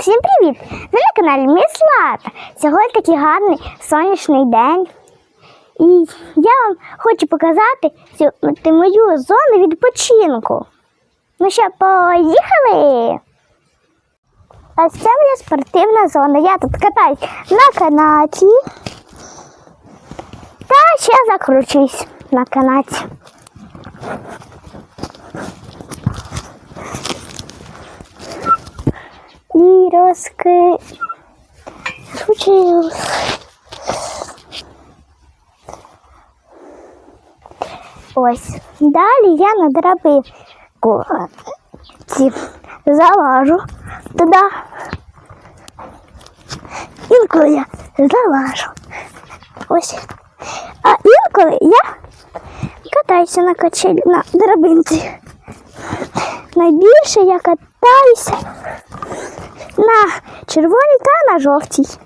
Всім привіт! Ви на каналі Міс Лата. Сьогодні такий гарний сонячний день. І я вам хочу показати цю- мою зону відпочинку. Ну що, поїхали? Ось це моя спортивна зона. Я тут катаюсь на канаті. Та ще закручуюсь на канаті. І розки... Ось. Далі я на драбинку ці залажу туди. Інколи я залажу. Ось. А інколи я катаюся на качелі на драбинці. Найбільше я катаюся на червоній та на жовтій.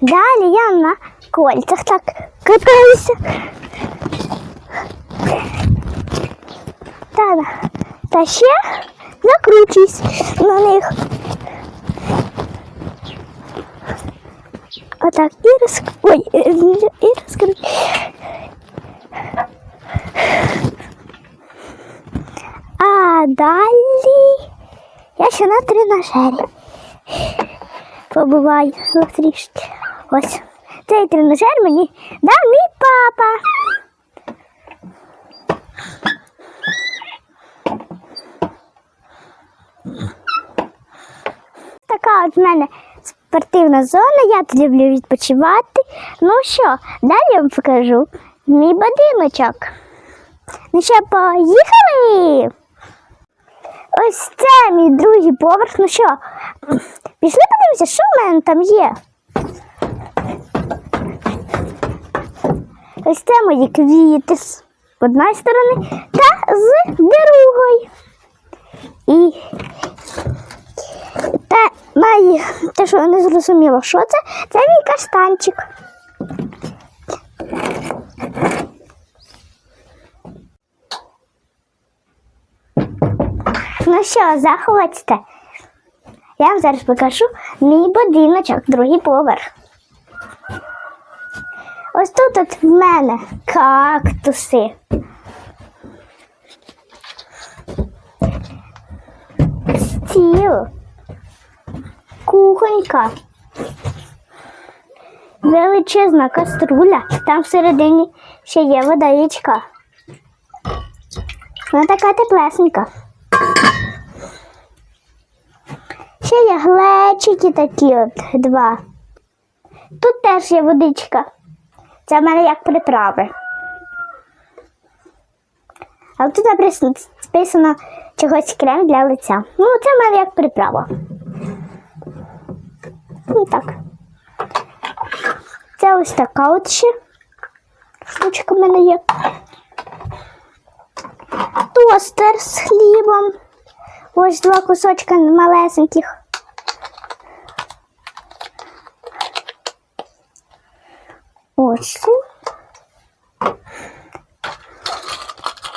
Далі я на кольцях так катаюся. Та, та ще закручуюсь на них. Отак і розк... Ой, е, і розкру. А далі я ще на тренажері. Побуваю трішки. Ось. Цей тренажер мені дав мій папа. Спортивна зона, я тут люблю відпочивати. Ну що, далі я вам покажу мій будиночок. Ну що, поїхали? Ось це мій другий поверх. Ну що, пішли подивимося, що в мене там є. Ось це мої квіти з одної сторони та з другої. І те, має, те, що я не зрозуміла, що це, це мій каштанчик. Ну що, заходьте. Я вам зараз покажу мій будиночок, другий поверх. Ось тут от в мене кактуси. Стіл. Кухонька. Величезна каструля. Там всередині ще є водичка. Вона така теплесенька. Ще є глечики такі от два. Тут теж є водичка. Це в мене як приправи. Але тут написано чогось крем для лиця. Ну, це в мене як приправа. Ну так. Це ось така от ще штучка в мене є. Тостер з хлібом. Ось два кусочка малесеньких. Ось.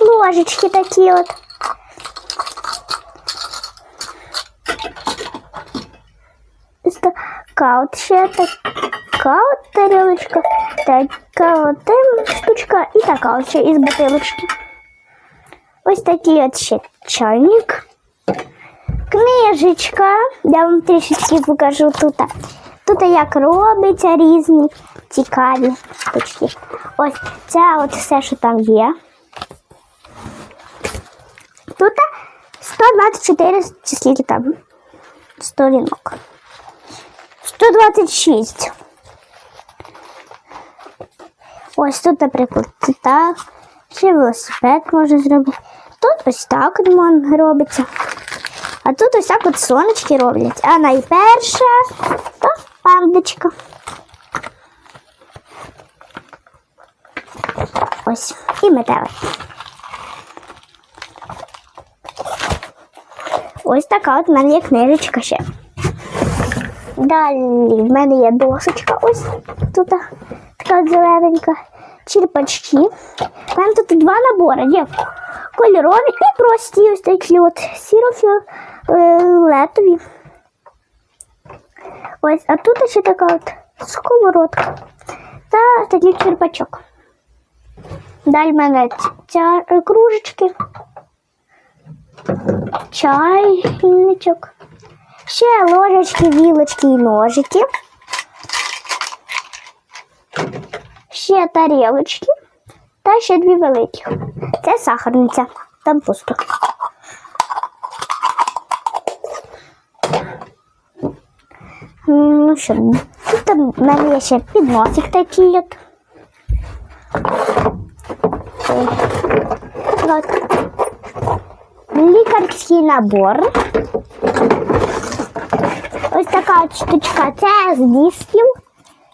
Ложечки такі от. Ось така от ще така от тарілочка, така от штучка і така от ще із бутилочки. Ось такий от ще чайник. Книжечка. Я вам трішечки покажу тут. Тут як робиться різні цікаві штучки. Ось це от все, що там є. Тут 124 чи скільки там сторінок. 126. Ось тут, наприклад, так. Ще велосипед можна зробити. Тут ось так робиться. А тут ось так от сонечки роблять. А найперша то пандочка. Ось. І метелик. Ось така от мене є книжечка ще. Далі в мене є досочка ось тут така зелененька. Черпачки. У мене тут два набори. Є кольорові і прості ось такі от сірофіолетові. Ось, а тут ще така от сковородка та такий черпачок. Далі в мене ця е, кружечки, чайничок, ще ложечки, вілочки і ножики, ще тарілочки та ще дві великі. Це сахарниця, там пусто. Ну що, тут там в мене є ще підносик такий от. Лікарський набор. Штучка. Це з дисків,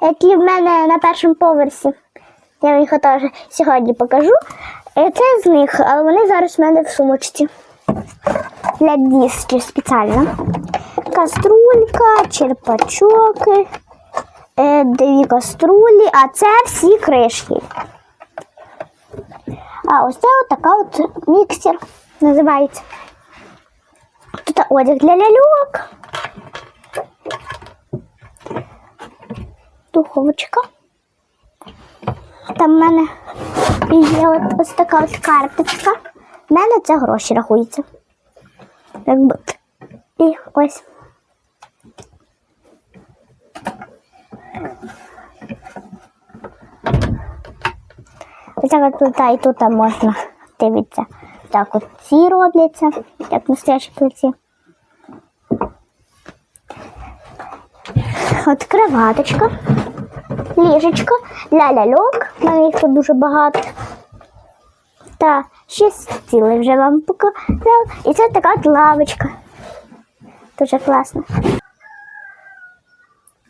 які в мене на першому поверсі. Я вам їх теж сьогодні покажу. Е, Це з них, але вони зараз в мене в сумочці. Для дисків спеціально. Каструлька, черпачок, е, дві каструлі, а це всі кришки. А ось це от от міксер називається. Тут одяг для ляльок. Духовочка. Там в мене є от ось така от карточка. В мене це гроші рахуються. Якби. І ось. Так от тут і тут можна дивитися. Так от ці робляться, як настоящі плиті. От кроваточка, ліжечко для ляльок. У мене їх тут дуже багато. Та ще стіли вже вам показала. І це така лавочка. Дуже класно.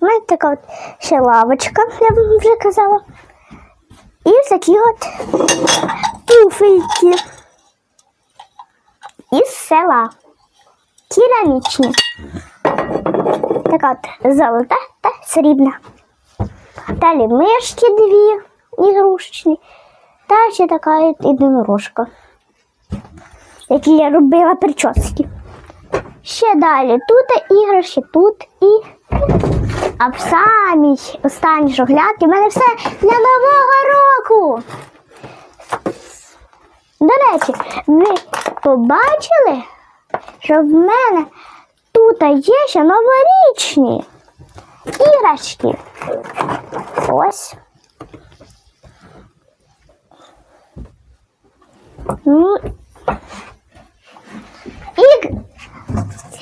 У така от ще лавочка, я вам вже казала. І такі от туфельки із села. Керамічні. Така от золота та срібна. Далі мишки дві ігрушечні. Та ще така єдинорожка, які я робила прически. Ще далі тут іграшки, тут і. А в самій останній шоглядці в мене все для Нового року. До речі, ви побачили, що в мене тут є ще новорічні іграшки. Ось. Ну, і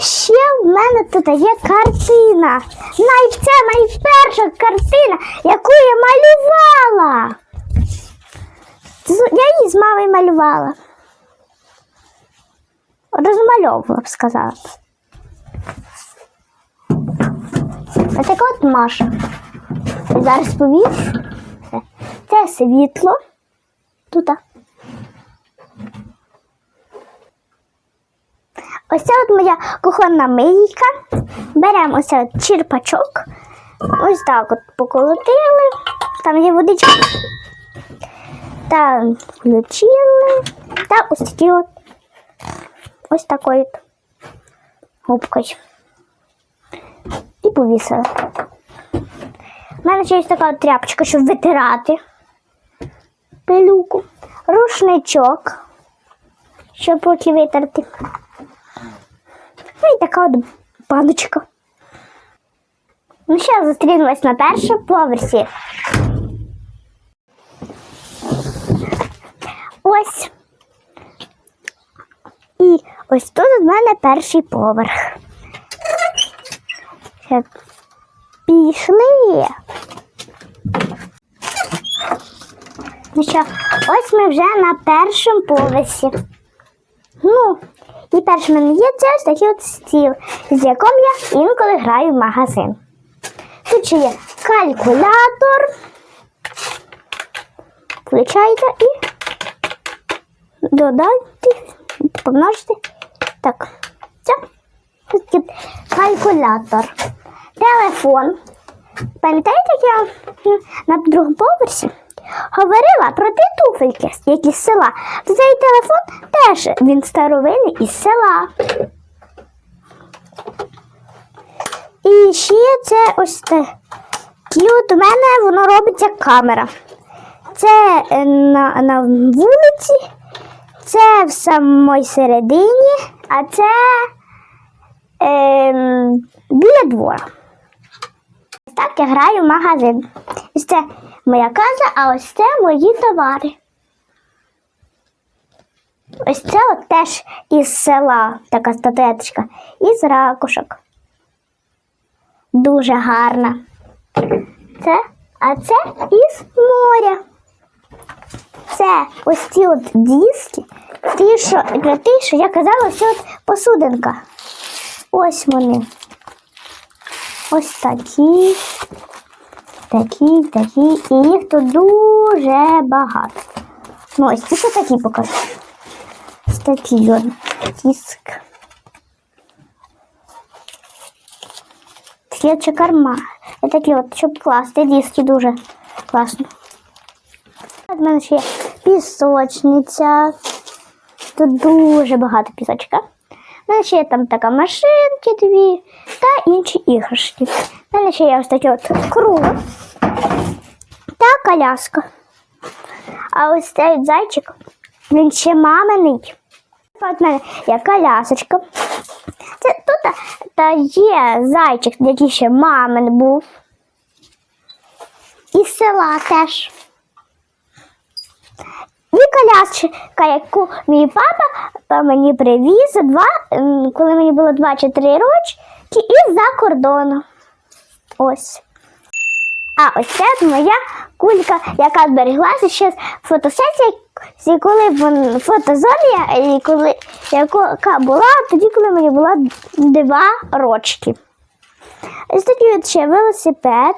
ще в мене тут є картина. Най, це найперша картина, яку я малювала. Я її з мамою малювала. Розмальовувала б сказала. Ось така от Маша. Зараз повішу. Це, світло. Тут. Ось це от моя кухонна мийка. Беремо ось от черпачок. Ось так от поколотили. Там є водичка. Та включили. Та ось такі от. Ось такою губкою. І повісили. У мене ще є така тряпочка, щоб витирати пилюку. Рушничок, щоб руки витерти. Ну і така от баночка. Ну що, зустрінемось на першому поверсі. Ось. І ось тут у мене перший поверх. Ще Пішли. Ну що, ось ми вже на першому поверсі. Ну, і першим мене є це ось такий от стіл, з яким я інколи граю в магазин. Тут ще є калькулятор. Включаєте і додати, помножити. Так, все. Калькулятор. Телефон. Пам'ятаєте, як я на другому поверсі говорила про ті туфельки, які з села. То цей телефон теж він старовинний із села. І ще це ось такі. От у мене воно робиться камера. Це е, на, на вулиці, це в самій середині, а це ем, біля двора. Ось Так я граю в магазин. Ось це моя каза, а ось це мої товари. Ось це от теж із села така статуеточка, із ракушок. Дуже гарна. Це, а це із моря. Це ось ці от диски, ті, що, для ті, що я казала, ось от посудинка. Ось вони. Ось такі, такі, такі. І їх тут дуже багато. Ну, ось тільки такі покажу. Ось от диск. Такі от. І такі от, щоб класти диски дуже класно. У мене ще є пісочниця. Тут дуже багато пісочка. Мене ще є там така машинки дві та інші іграшки. У ще є ось такий от круг та коляска. А ось цей зайчик, він ще маминий. От мене є колясочка. Це тут та є зайчик, який ще мамин був. Із села теж. І колясочка, яку мій папа мені привіз два, коли мені було 2 чи 3 роки, із-за кордону. Ось. А ось це моя кулька, яка збереглася ще з фотосесії, коли фотозоні, коли, яка була тоді, коли мені було два рочки. Ось от ще велосипед,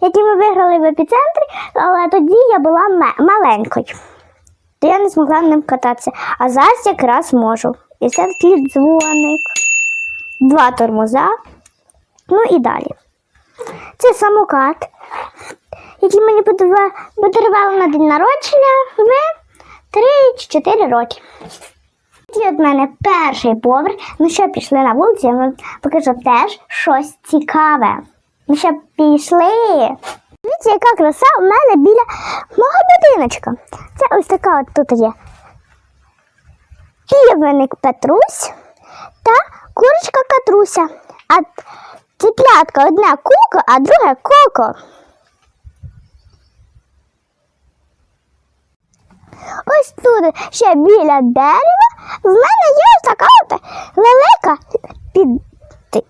який ми виграли в епіцентрі, але тоді я була маленькою. То я не змогла ним кататися. А зараз якраз можу. І це такий дзвоник, два тормоза, ну і далі. Це самокат, який мені подарували на день народження в 3 чи 4 роки. Це від мене перший поверх. Ну що, пішли на вулицю, я вам покажу теж щось цікаве. Ну що, пішли. Дивіться, яка краса у мене біля мого будиночка. Це ось така от тут є. Півник Петрусь та курочка Катруся. А Ціплятка одна кука, а друга коко. Ось тут ще біля дерева в мене є ось така от велика під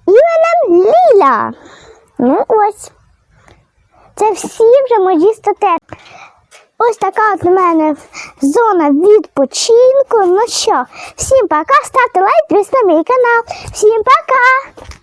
іменем Ліля. Ну ось. Це всі вже мої статети. Ось така от у мене зона відпочинку. Ну що, всім пока, ставте лайк, підписуйтесь на мій канал. Всім пока!